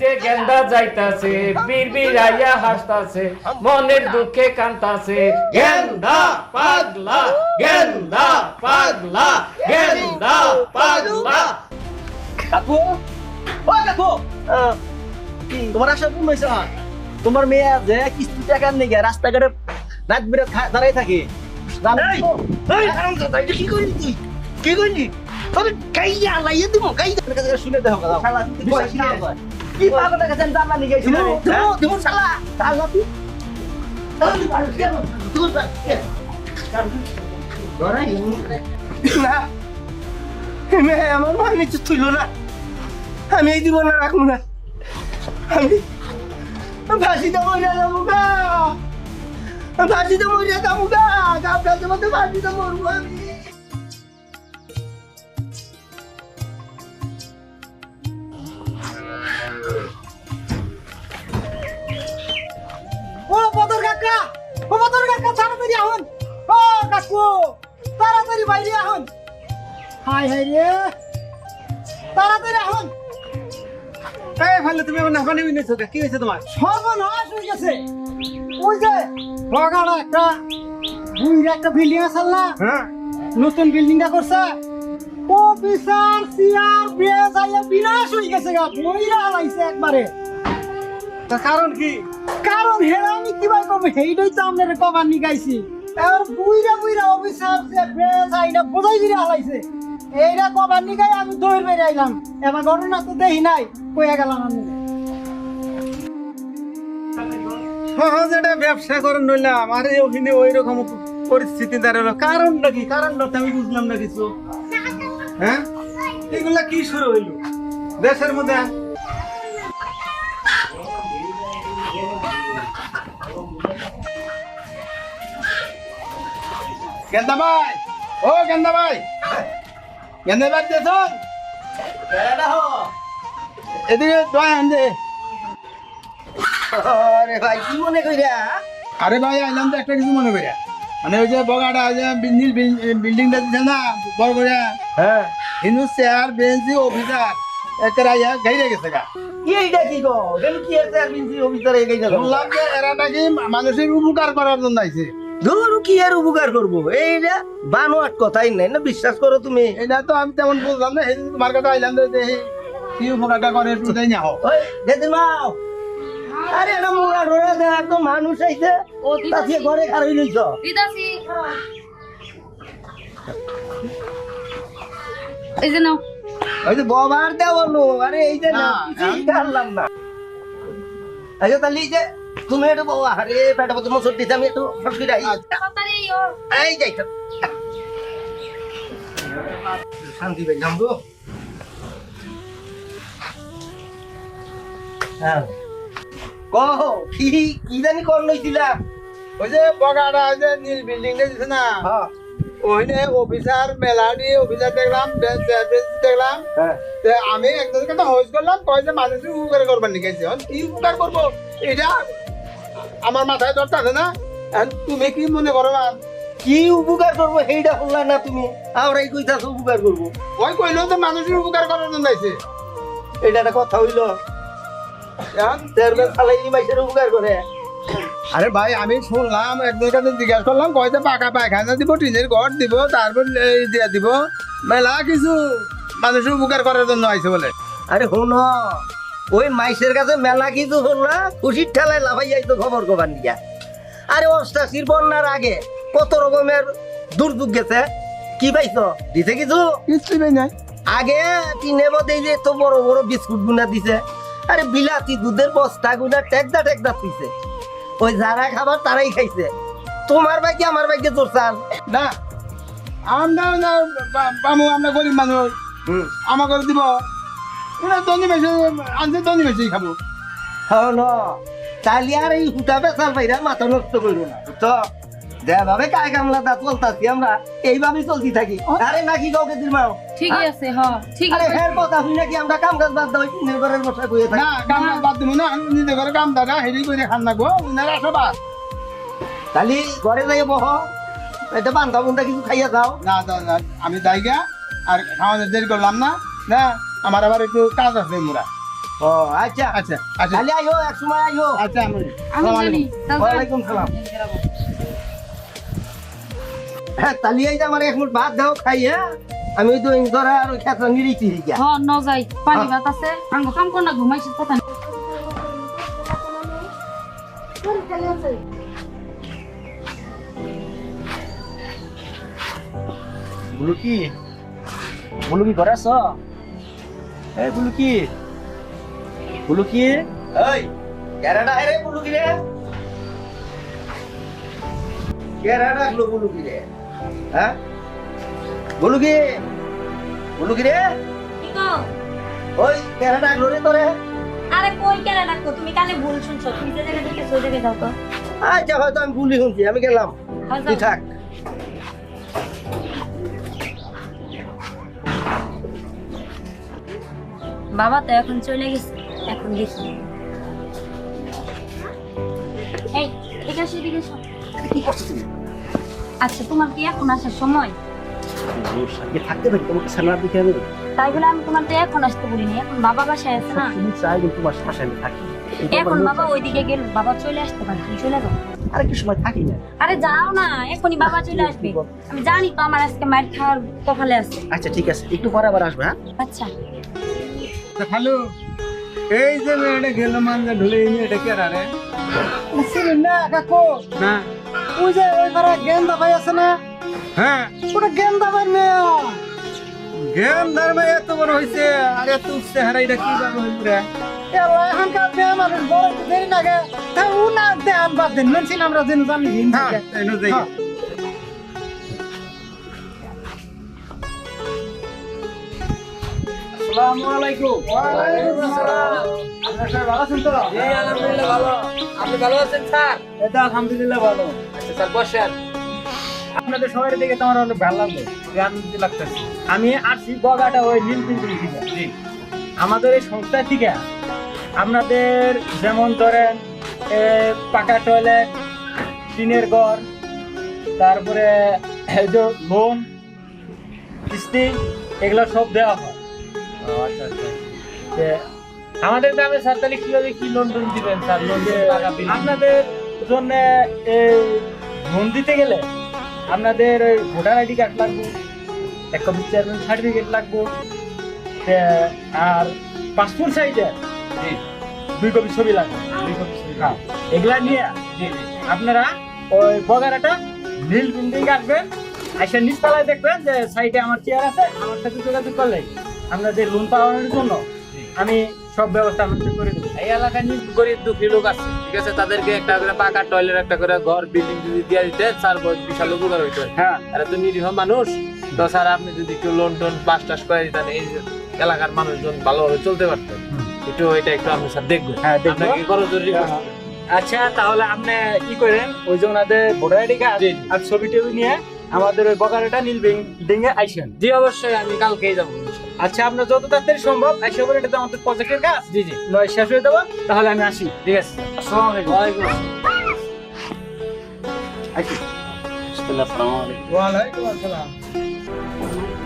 যে গেন্দা যাইতাছে আইয়া হাসতাছে মনের দুঃখে কান্তাছে গেন্দা পাগলা গেন্দা পাগলা গেন্দা পাগলা। কাকু ও কাকু তোমার আশা পূর্ণ হয়েছে? তোমার মেয়ে যে কিস্তি টাকা নেই রাস্তাঘাটে রাত বিরাত দাঁড়াই থাকে। কি করলি তুই? কি করলি? তবে কাইয়া লাইয়ে দিব কাইয়া। শুনে দেখো কথা। আমি জানলা নিয়ে গেছি। রে? দিমু হ্যাঁ? দিমু শালা! শালা তুই তাহলে ভালো কেন তুই না মে আমার মানে কিছু তুইলো না। আমি এই দিব না রাখব না। আমি ফাঁসিতে মরে যাব গা। ফাঁসিতে মরে যাব গা। গাবটাতে মধ্যে ফাঁসিতে মরবো আমি। তাড়াতাড়ি আহুন। ও কাকু তাড়াতাড়ি বাইরে আহুন। হাই হাই রে। তাড়াতাড়ি আহুন। এই ভালো তুমি আমার বিনেছো কি? হয়েছে তোমার? সর্বনাশ হয়ে গেছে। ওই যে বগাড়া একটা বুইরা একটা বিল্ডিং আছে না? হ্যাঁ। নতুন বিল্ডিংটা করছে। ও বিচার সিয়ার বেজ আইয়া বিনাশ হয়ে গেছে গা বইরা হালাইছে একবারে। তার কারণ কি? কারণ হেরা আমি কবে সেইটাই তো আপনার কবার নিগাইছি আর বুইরা বুইরা অফিসার যে বেশ আইনা বোঝাই দিলে হালাইছে। এইটা কবার নিগাই আমি দৌড় বেড়ে আইলাম। এবার ঘটনা তো দেখি নাই, কইয়া গেলাম আমি। সহজ একটা ব্যবসা করে নইলাম আরে ওখানে ওই রকম পরিস্থিতি দাঁড়াল কারণ কি? কারণ আমি বুঝলাম না কিছু। হ্যাঁ? এগুলা কি শুরু হইল? দেশের মধ্যে গেন্দা ভাই ও গেন্দা ভাই গেন্দা ভাই দেখুন এদিকে দোয়া আনজে আরে ভাই কি মনে কইরা? আরে ভাই আইলাম তো একটা কিছু মনে করিয়া মানে ওই যে বগাটা ওই যে বিল্ডিং বিল্ডিংটা দিছে না বড় করে হ্যাঁ। হিন্দু চেয়ার বেঞ্চি অফিসার একের আইয়া গাইরে গেছে গা। এইটা কি গো? কেন কি আছে আর বিনসি অফিসার এই গেছে? শুনলাম যে এরা নাকি মানুষের উপকার করার জন্য আইছে। ধর কি আর উপকার করব? এইটা বানোয়াট কথাই নাই না বিশ্বাস করো তুমি। এটা তো আমি তেমন বুঝলাম না সেই তোমার কাছে আইলাম দেখি কি উপকারটা করে একটু তাই না হোক। যেদিন মাও আরে এটা মোড়া দেখ একদম মানুষ আইছে। ও দিদাসি। ঘরে খারই লইছ দিদাসি। এই যে নাও। ওই যে বাবার দেওয়া লো আরে এই যে না না, কিছুই জানলাম না। আচ্ছা তাহলে এই যে তুমি একটু বাবা আরে পেটা পত্র মসুর দিতে আমি একটু ফসকি রাই এই যাইছ শান্তি পেলাম গো হ্যাঁ কহ কি কি জানি কর লইছিলা ওই যে বগাটা ওই যে নীল বিল্ডিংটা দিছে না? হ্যাঁ ওইনে অফিসার মেলাডি অফিসার দেখলাম দেখলাম। হ্যাঁ আমি একজনের কথা হোস করলাম কয় যে মানুষের উপকার করবার লিখেছে কি উপকার করব এটা আমার মাথায় আছে না? তুমি কি মনে করো কি উপকার করব সেইটা শুনলা না তুমি? আমরাই কইতাছো উপকার করব। ওই কইলো যে মানুষের উপকার করার জন্য আইছে। এটা একটা কথা হইল। মাইসের উপকার করে। আরে ভাই আমি শুনলাম একজনের কাছে জিজ্ঞাসা করলাম কয়টা পাকা পায়খানা দিব টিনের ঘর দিব তারপর এই দিয়ে দিব। মেলা কিছু মানুষের উপকার করার জন্য আইছে বলে। আরে শোন ওই মাইসের কাছে মেলা কিছু হল না খুশির ঠেলায় লাফাই যাইতো খবর কবার নিয়া। আরে অষ্টাশির বন্যার আগে কত রকমের দুর্যোগ গেছে কি পাইছ? দিছে কিছু? কিছুই নাই। আগে টিনে মধ্যে যে এত বড় বড় বিস্কুট গুনা দিছে আরে বিলাতি দুধের বস্তা গুনা টেকদা টেকদা দিছে। ওই যারা খাবার তারাই খাইছে। তোমার ভাগ্যে আমার ভাগ্যে তোর চাল। না আমরা আমরা গরিব মানুষ। আমাকে দিব ওরা দনি মেশে আনছে দনি মেশেই খাব। হ্যাঁ ন। তাহলে আর এই হুটা বেচাল পাইরা মাথা নষ্ট করব না তো যেভাবে কায় কামলা দা চলতাছি আমরা এইভাবেই চলতি থাকি। আরে নাকি কাউকে দিমাও ঠিকই আছে হ ঠিক আরে আছে। ফের কথা শুই নাকি আমরা কাম কাজ বাদ দাও তিনের ঘরের বসা কইয়ে থাকি? না কাম কাজ বাদ দিব না আমি নিজে করে কাম দাদা হেরি করে খান না গো উনারা সবার খালি ঘরে যাই বহ এটা বান্ধা বুন্ধা কিছু খাইয়া যাও। না না, না, আমি যাই গা আর খাওয়ানোর দেরি করলাম না না। আমার আবার একটু কাজ আছে মোরা। ও আচ্ছা। আচ্ছা আচ্ছা। খালি আইও এক সময় আইও আচ্ছা আমি আমি জানি। তাহলে যাই। ওয়ালাইকুম সালাম। হ্যাঁ তালি এই যে আমার এক মুঠ ভাত দাও খাই হ্যাঁ? আমি তো ধরে আর ওই খেতে নিরিছি গিয়া হ ন যাই। পানি ভাত আছে। আঙ্গ কাম কর না ঘুমাইছিস কথা। বলু কি? বলু কি করে আছ? এই বলু কি বলু কি ওই কেরাডা রে বুলু কি রে। কেরাডা গুলো বুলু কি রে। হ্যাঁ? বুলু কি বুলু কি রে? কি গো? ওই কেরাডা গুলো রে তোরে। আরে কই কেন ডাকো তুমি কানে ভুল শুনছো। তুমি যে দেখে সেই জায়গায় যাও তো। আচ্ছা হয়তো আমি ভুলি শুনছি আমি গেলাম। হ্যাঁ, তুই থাক। বাবা তো এখন চলে গেছে এখন দেখি। এই ঠিক আছে আচ্ছা তোমার কি এখন আসার সময়? থাকতে পারি তোমাকে সালার দিকে আমি তাই বলে আমি তোমার তো এখন আসতে বলিনি এখন বাবা বাসায় আছে না। তুমি চাই কিন্তু তোমার সাথে আমি থাকি। এখন বাবা ওইদিকে গেল বাবা চলে আসতে পারে তুমি চলে যাও। আর কি সময় থাকি না। আরে যাও না এখনই বাবা চলে আসবে। আমি জানি তো আমার আজকে মার খাওয়ার কপালে আছে। আচ্ছা ঠিক আছে একটু পরে আবার আসবে হ্যাঁ? আচ্ছা। হ্যালো এই যে মেয়েটা গেল মানজা ঢুলে এই মেয়েটা কে রে না কাকু। না। ওই যে ওই পাড়া গেন্দা ভাই আছে না? হ্যাঁ। ওটা গেন্দা ভাই মেয়ে। গেম ধর্মে এত বড় হয়েছে আর এত চেহারা এটা কি হইল রে? এখনকার মেয়ে মানুষ বড় দেরি লাগে। তা ও না দেন বাদ দেন মেনছিন আমরা জানি আসসালামু আলাইকুম। ওয়ালাইকুম আসসালাম। ভালো আছেন তো? জি আলহামদুলিল্লাহ ভালো। আপনি ভালো আছেন স্যার? এটা আলহামদুলিল্লাহ ভালো। আচ্ছা স্যার বসেন। আপনাদের দেখে তোমার অনেক ভালো লাগল আনন্দ লাগতেছে। আমি আসছি বগাটা ওই নীল পিন্টুল থেকে জি। আমাদের এই সংস্থা থেকে আপনাদের যেমন ধরেন পাকা টয়লেট টিনের ঘর তারপরে লোন কিস্তি এগুলো সব দেওয়া হয়। আমাদের গ্রামে স্যার তাহলে কীভাবে কি লোন টোন দিবেন স্যার লোন আপনাদের জন্য লোন দিতে গেলে আপনাদের ওই ভোটার আইডি কার্ড লাগবে এক কপি চেয়ারম্যান সার্টিফিকেট লাগবে আর পাসপোর্ট সাইজের দুই কপি ছবি লাগবে। দুই কপি ছবি। হ্যাঁ এগুলা নিয়ে আপনারা ওই বগারাটা নীল বিল্ডিং আসবেন এসে নিচতলায় দেখবেন যে সাইডে আমার চেয়ার আছে আমার সাথে যোগাযোগ করলে আপনাদের লোন পাওয়ানোর জন্য আমি সব ব্যবস্থা আপনাদের করে দেবো। এই এলাকায় গরিব দুঃখী লোক আছে ঠিক আছে? তাদেরকে একটা করে পাকা টয়লেট একটা করে ঘর বিল্ডিং যদি দিয়ে দিতে স্যার বিশাল উপকার হইতো হ্যাঁ। তারা তো নিরীহ মানুষ। তো স্যার আপনি যদি একটু লোন টোন পাস টাস করে দিতেন এই এলাকার মানুষজন ভালোভাবে চলতে পারতেন একটু এটা একটু আপনি স্যার দেখবেন হ্যাঁ, দেখব। আপনাকে করো জরুরি হ্যাঁ। আচ্ছা তাহলে আপনি কি করেন? ওই যে ওনাদের ভোটার আইডি কার্ড। আর ছবি টবি নিয়ে আমাদের ওই বগারেটা নীল এ আইসেন। জি অবশ্যই আমি কালকেই যাব। আচ্ছা আপনার যত তাড়াতাড়ি সম্ভব আইসা করে এটা তো আমাদের প্রজেক্টের কাজ। জি জি। নয় শেষ হয়ে যাব তাহলে আমি আসি। ঠিক আছে? আসসালামু আলাইকুম। ওয়ালাইকুম আসসালাম। আসি। আসসালামু আলাইকুম। ওয়ালাইকুম আসসালাম।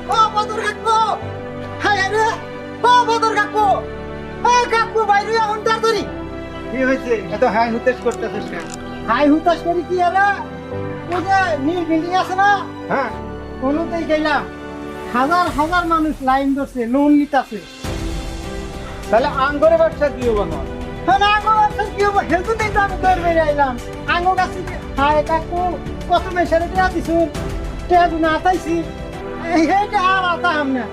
ও বদর কাকু হাই রে! ও বদর কাকু ও কাকু বাইরে এখন তাড়াতাড়ি। কি হয়েছে? এত হাই হুতেশ করতেছিস কেন? হাই হুতাশ করি কি আরে ওই যে নীল বিল্ডিং আছে না? হ্যাঁ। কোনোতেই গেলাম। হাজার হাজার মানুষ লাইন ধরছে লোন নিতেছে। তাহলে আঙ্গরে ব্যবসা কি হব না আঙ্গো ব্যবসা কি হব? হেলতুতেই তো আমি দৌড় বেরিয়ে আইলাম। আঙ্গো কাছে হাই কাকু কত মেশারে দেওয়া দিছুন। টেবু না আতাইছি। এইটা আর আতা আমনে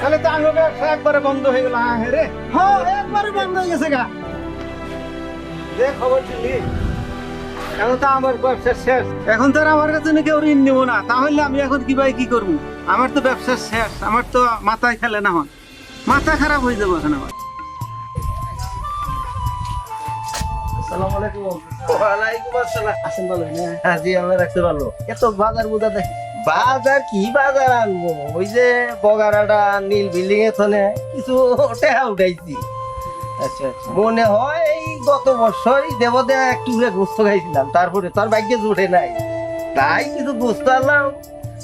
তাহলে তো আঙ্গর ব্যবসা একবারে বন্ধ হয়ে গেল হ্যাঁ রে। হ্যাঁ একবারে বন্ধ হয়ে গেছে গা। যে খবর দিলি এখন তো আমার ব্যবসা শেষ। এখন তো আমার কাছে কেউ ঋণ নেব না। তাহলে আমি এখন কি ভাই কি করব? আমার তো ব্যবসা শেষ। আমার তো মাথায় খেলে না আমার মাথা খারাপ হয়ে যাব এখন আমার। হ্যাঁ। এত বাজার বোঝা দেখ। বাজার কি বাজার আনব? ওই যে বগারাটা নীল বিল্ডিং এ কিছু টেহা উঠাইছি। আচ্ছা আচ্ছা। মনে হয় গত বছরই দেবদে একটু ঘুরে গোস্ত খাইছিলাম তারপরে তার ভাগ্যে জুটে নাই। তাই কিছু গোস্ত আনলাম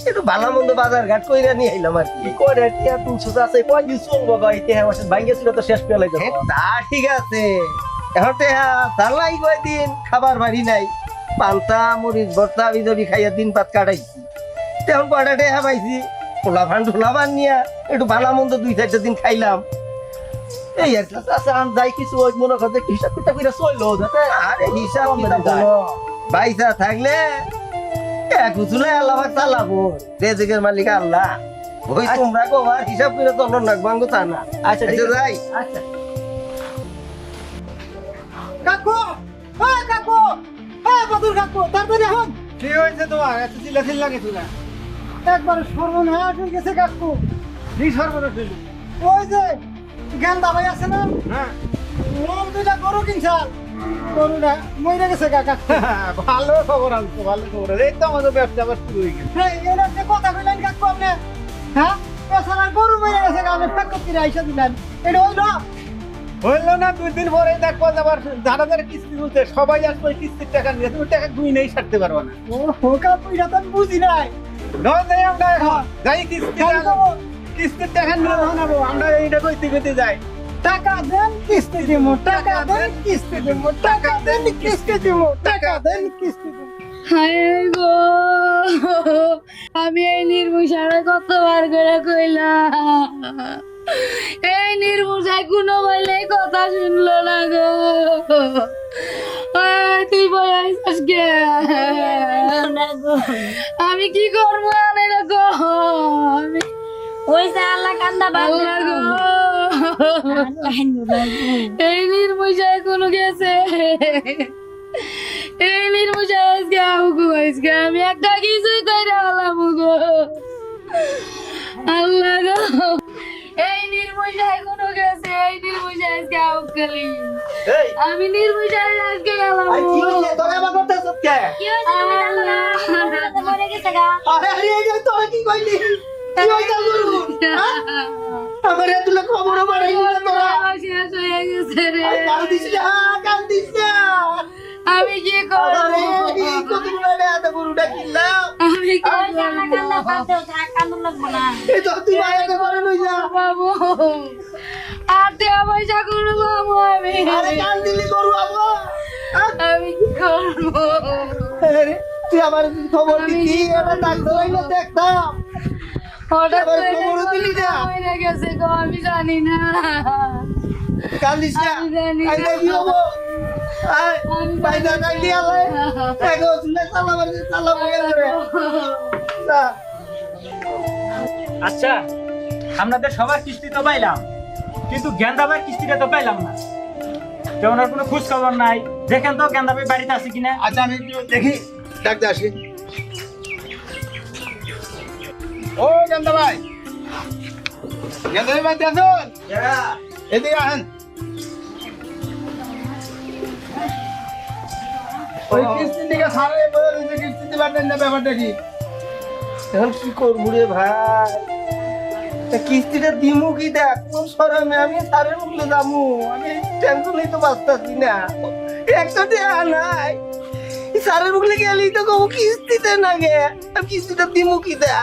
একটু ভালো মন্দ বাজার ঘাট কইরা নিয়ে আইলাম আর কি। করে টিয়া তুলছো আছে কয় দিন চলবো গা? ইতিহাস ভাঙ্গে ছিল তো শেষ পেলাই হ্যাঁ, তা ঠিক আছে। এখন টেহা চালাই কয়দিন খাবার বাড়ি নাই। পান্তা মরিচ ভর্তা বিজবি খাইয়া দিন পাত কাটাইছি। তেমন কয়টা টেহা পাইছি? পোলা ভান ঢোলা ভান নিয়া একটু ভালো মন্দ দুই চারটা দিন খাইলাম। এই আর কি। আচ্ছা যাই কিছু ওই মনে করতে হিসাব কিতাব করে চলল যাতে। আরে হিসাব কিতাব। থাকলে এক উচুলে আল্লাহ পাক চালাবো। রেজেকের মালিক আল্লাহ। ওই তোমরা কবা হিসাব করে চলো না বাঙ্গো তা না আচ্ছা আচ্ছা যাই। আচ্ছা। কাকু! ও কাকু! ও বদুর কাকু তাড়াতাড়ি এখন কি হয়েছে তোমার? এত চিল্লা চিল্লা কিছু না একবার সর্বনাশ হয়ে গেছে কাকু। কি সর্বনাশ হইল? ওই যে গেন্দা ভাই আছে না? হ্যাঁ। ওর দুইটা গরু কিনছাল গরুটা মরে গেছে গা ভালো খবর আনছো ভালো খবর এই তো আমাদের ব্যবসা আবার শুরু হয়ে গেছে। এই এরা যে কথা কইলেন কাকু আপনি। হ্যাঁ? গরু মরে গেছে গা আপনি ফেকত করে আইসা দিলেন। এটা হইল? হইল না দুই দিন পরে দেখব আবার যারা যারা কিস্তি তুলছে সবাই আসবে কিস্তির টাকা নিয়ে। তুমি টাকা দুই নেই ছাড়তে পারব না। ও হো কাকু এটা তো আমি বুঝি নাই। নয় যাই আমরা এখন। যাই কিস্তি। কিস্তির টাকা নিয়ে আমরা এইটা কইতে কইতে যাই। টাকা দেন কিস্তি দিব টাকা দেন কিস্তি দিব টাকা দেন কিস্তি দিব টাকা দেন কিস্তি দিব হায় গো আমি এই নির্মুষারে কতবার করে কইলাম। এই নির্মুষায় কোনো বলে কথা শুনলো না গো। তুই না আমি কি করব আমি ওই যে আল্লাহ কান্দা বাদ। এই নির্মুষায় কোনো গেছে। এই নির্মুষায় আজকে আউগো আজকে আমি একটা কিছুই করে আলাম গো আল্লাহ গো। এই নির্মুষায় কোনো গেছে এই নির্মুষায় আজকে আউকালি আমি নির্মুষায় আজকে গেলাম কি হইছে তোরা আবার করতেছ কে কি? আমার গা। আরে আরে এই যে তোরা কি কইলি? হইছে আমার এতলে খবর বাড়াই না। তোরা শেষ হয়ে গেছে রে। কাল দিস না কাল দিস না। আমি কি করব? এই কত এত গরুটা কিনলাম আমি কি লাগবো না। এই তো তুই মায়াতে পারে নই যা। বাবু আর দেওয়া পয়সা কোনো আমি। আরে কাল দিলি গরু আবো আমি কি করব? আরে তুই আমার খবর দিতি এটা ডাক্তার দেখতাম। হঠাৎ করে গেছে গো আমি জানি না। বাইদা আলাই এগো শুনে আচ্ছা আপনাদের সবার কিস্তি তো পাইলাম কিন্তু গেন্দাবাই কিস্তিটা তো পাইলাম না। তো ওনার কোনো খোঁজ খবর নাই। দেখেন তো গেন্দাবাই বাড়িতে আছে কিনা। আচ্ছা আমি দেখি ডাকতে আসি। ও ভাই। গেন্দা ভাই বাড়িতে এদিকে আসেন। ওই কিস্তি দিকে সারে বলে দিচ্ছে কিস্তি দিবার না ব্যাপারটা কি? এখন কি করব রে ভাই? কিস্তিটা দিমু কি দেখ? কোন সরমে আমি সারের মুখলে যামু। আমি টেনশনই তো বাঁচতাছি না। একটা দেয়া নাই। সারের মুখলে গেলি তো কবু কিস্তিতে না গে কিস্তিটা দিমু কি দেয়া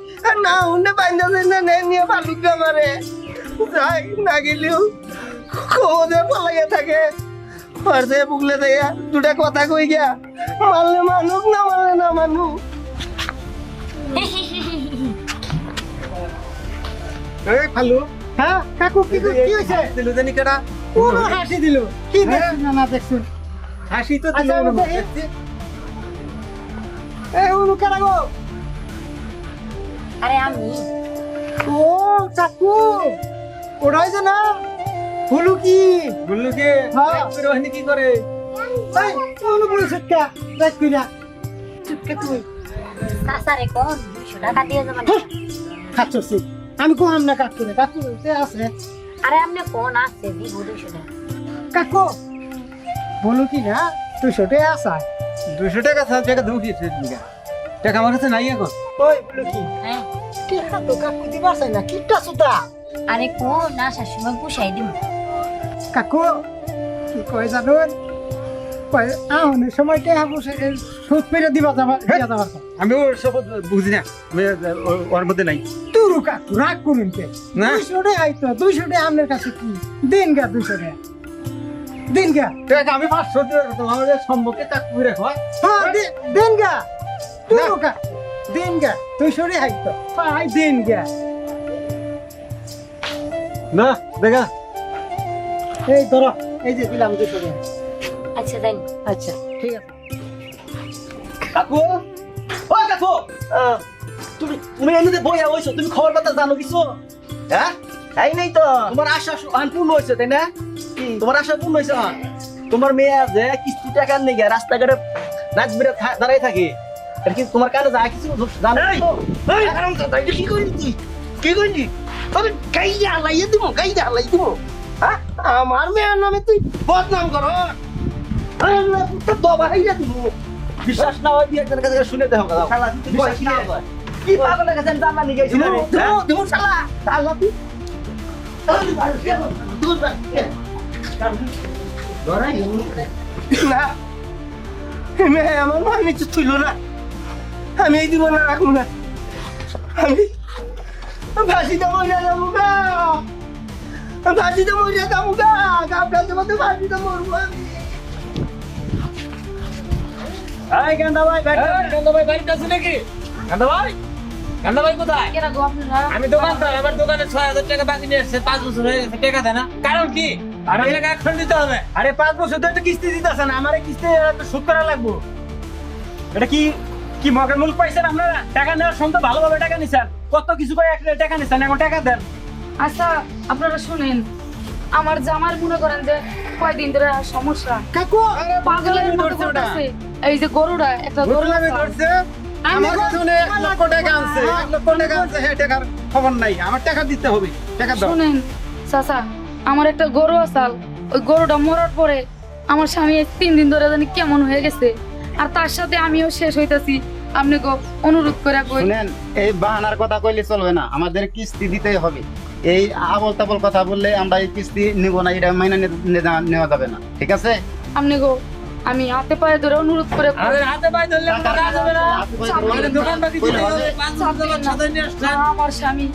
না শুনে বাইন্দা না নেই নিয়ে বালুক আমারে। যাই না গেলেও খোঁজে পালাইয়া থাকে। পারছে বুকলে দেয়া দুটা কথা কই গা মারলে মানুক না মারলে না মানুক। এই খালু হ্যাঁ কাকু কি কি হয়েছে দিল জানি কেডা? কোন হাসি দিল? কি দেখছেন না না দেখছেন হাসি তো দিল আচ্ছা, না। দেখি। এই উনু কেন গো? আরে আমি। ও কাকু ওরাই যে না। হলু কি? বলল কি হ্যাঁ। ওখানে কি করে? এই উনু বলে সুটকা রাইট কইরা। সুটকা তুই? সাসারে কোন? দুইশো টাকা দিয়ে যাবেন খাচ্ছি আমি কোহাম না কাকু রে। কাকু সে আছে। আরে আপনি কোন আছে? দিব দুইশো টাকা। কাকু বলো কি না? দুইশো টাকা আসা দুশো টাকা কি সেদিনকে? টাকা আমার কাছে নাই এখন। ওই বলো কি? হ্যাঁ। টাকা তো কাকু দিবার চাই না? কিটা সুতা? আরে কোন আসার সময় পুষাই দিব। কাকু কি কয় জানুন? কয় আহনের সময় টাকা বসে সুদ পেরে দিবা যাবা যাবার কথা। আমি ওর সব বুঝি না। আমি ওর মধ্যে নাই। তুরু কাকু রাগ করুন কে? না। দুইশো টাকা আইতো দুইশো টাকা আপনার কাছে কি? দিন গা দুইশো টাকা দিন গা। আমি পাঁচশো দিয়ে তোমার সম্মুখে চাকু করে রাখো হ্যাঁ দিন গা। তুরু দিন গা দুইশো টাকা আইতো পাই দিন গা। না দেখা। এই ধরো এই যে দিলাম আচ্ছা দেন। আচ্ছা ঠিক আছে। কাকু ও কাকু আহ, তুমি তুমি এমনিতে বইয়া হইছো তুমি খবর কথা জানো কিছু? হ্যাঁ? তাই নেই তো তোমার আশা আন পূর্ণ হয়েছে তাই না? তোমার আশা পূর্ণ হয়েছে। তোমার মেয়ে যে কিস্তি টাকা নেই রাস্তাঘাটে নাচ বেড়ে দাঁড়াই থাকে। এটা কি তোমার কানে যা কিছু জানো তো? কি করিনি তুই কি করিনি তবে গাইয়া হালাইয়ে দিব গাইয়া হালাই দিব হ্যাঁ আমার মেয়ের নামে তুই বদনাম করো আরে পুত্র দবা হাইয়া দিব বিশ্বাস না হয় দিয়ে একজনের কাছে শুনে দেখো কথা বিশ্বাস না হয় কি পাগলের কাছে জানা নিয়ে গেছিস রে তুমি তুমি শালা শালা তুই না আমার মা নিচে তুইল না আমি এই দিব না রাখব না। আমি ফাঁসিতে মরে যাব গা। ফাঁসিতে মরে যাব গা। ফাঁসিতে মরবো আমি। এই গেন্দা ভাই গান্দা ভাই বাড়িতে আছে নাকি? গান্দা ভাই গান্দা ভাই কোথায়? কেন গো আপনারা আমি দোকানদার আমার দোকানে ছয় হাজার টাকা বাকি নিয়ে এসছে পাঁচ বছর হয়ে গেছে টাকা দেয় না। কারণ কি? আরে- আরে টাকা এখন দিতে হবে। আরে পাঁচ বছর ধরে তো কিস্তি দিতেছে না আমার কিস্তি তো শোধ করা লাগবো। এটা কি কি মগের মূল পাইছেন আপনারা? টাকা নেওয়ার সময় তো ভালোভাবে টাকা নিছেন। কত কিছু করে এক টাকা নিছেন এখন টাকা দেন। আচ্ছা আপনারা শুনেন আমার জামার মনে করেন যে কয়দিন ধরে সমস্যা। কাকু পাগলের মতো করতেছে। এই যে গরুটা একটা গরু। ধরছে? আমি আমার এক লক্ষ টাকা আনছে। লক্ষ টাকা আনছে হ্যাঁ টাকার খবর নাই। আমার টাকা দিতে হবে। টাকা দাও। শুনেন চাচা আমার একটা গরু আসাল ওই গরুটা মরার পরে আমার স্বামী তিন দিন ধরে জানি কেমন হয়ে গেছে। আর তার সাথে আমিও শেষ হইতাছি। আপনি গো অনুরোধ করে কই শুনেন এই বাহানার কথা কইলে চলবে না। আমাদের কিস্তি দিতেই হবে। এই আবল তাবল কথা বললে আমরা এই কিস্তি নিব না এটা মাইনে নেওয়া যাবে না। ঠিক আছে? আপনি গো আমি হাতে পায়ে ধরে অনুরোধ করে কই। আমাদের হাতে পায়ে ধরলে টাকা আসবে না। দোকান বাকি দিতে হবে। হবে পাঁচ বছর ধরে সাথে নিয়ে আসছেন। আমার স্বামী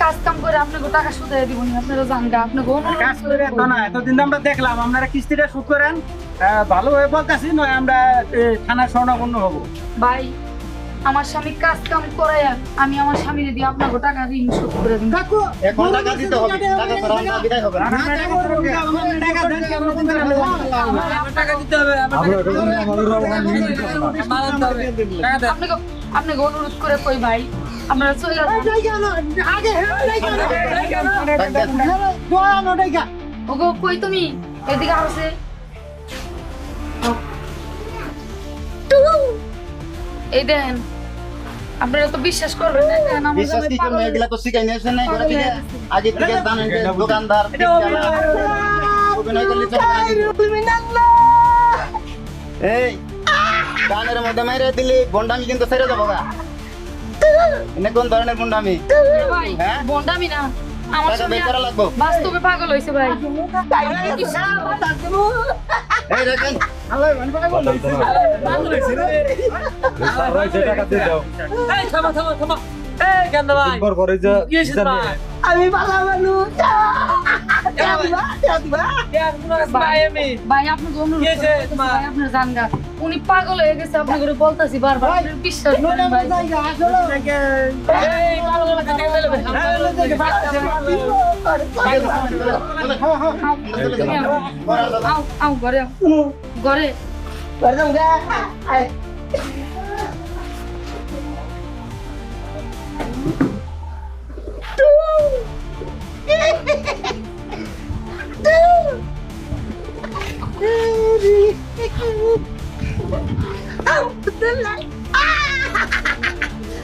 কাজ কাম করে আপনাকে টাকা শুধাই দিব না আপনারা জানগা। আপনাকে কাজ করে তো না এতদিন আমরা দেখলাম আপনারা কিস্তিটা শোধ করেন। আহ, ভালোভাবে বলতেছি নয় আমরা এ, থানার স্বর্ণাপন্ন হব ভাই আমার স্বামী কাজ কাম করায় আমি আমার স্বামী দিয়ে আপনাকে টাকা ঋণ শোধ করে দিন কাকু এখন টাকা দিতে হবে টাকা ছাড়া আমরা বিদায় হবে না টাকা দেন কে? আপনারা টাকা দেন কে? আমরা দিতে আমার টাকা দিতে হবে আমার টাকা দিতে হবে। আপনাকে আপনাকে অনুরোধ করে কই ভাই আপনারা চলে আগে ওগো কই তুমি এদিকে আসে এই দেন আপনারা তো বিশ্বাস করবেন না দেন আমার বিশ্বাস কি জামাই এগুলা তো শিখাই নিয়েছেন না ঘরে থেকে আগে থেকে জানেন যে দোকানদার অভিনয়। অভিনয় করলে চলবে না এই কানের মধ্যে মেরে দিলি বন্ডামি কিন্তু ছেড়ে যাব গা। এনে কোন ধরনের বন্ডামি? হ্যাঁ? বন্ডামি না। আমার টাকা বের করা লাগবো বাস্তবে পাগল হইছে ভাই এই দেখেন এই, থামো, থামো, থামো। এই, গান্দা ভাই। কি হয়েছে ভাই? আমি ভালো মানুষ ভাই। আপনাকে অনুরোধ? ভাই আপনার জানগা উনি পাগল হয়ে গেছে আপনাকে বলতাছি বারবার বিশ্বাস করেন ভাই। জায়গা Ông, tôi lại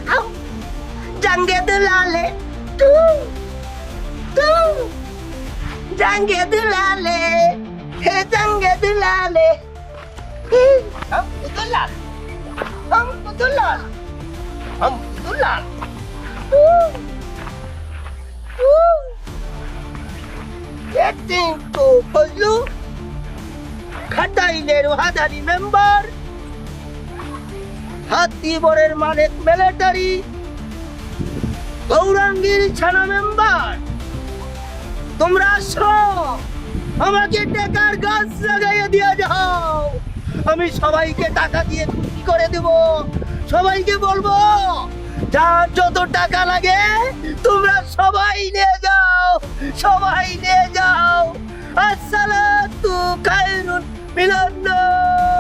Ông, rằng ghé tôi la lệ Trương, Trương Rằng ghé tôi la lệ Hề rằng ghé tôi la lệ Ông, tôi lạnh Ông, tôi lạnh Ông, tôi lạnh Trương to Polu খাটাইলের হাজারি member হাতিবরের মালিক military গৌরাঙ্গীর ছানা member তোমরা আসো। আমাকে টাকার গাছ লাগাইয়ে দিয়ে যাও আমি সবাইকে টাকা দিয়ে খুশি করে দেব। সবাইকে বলব যার যত টাকা লাগে তোমরা সবাই নিয়ে যাও সবাই নিয়ে যাও। আসসালাতু খায়রুন মিনান্নার।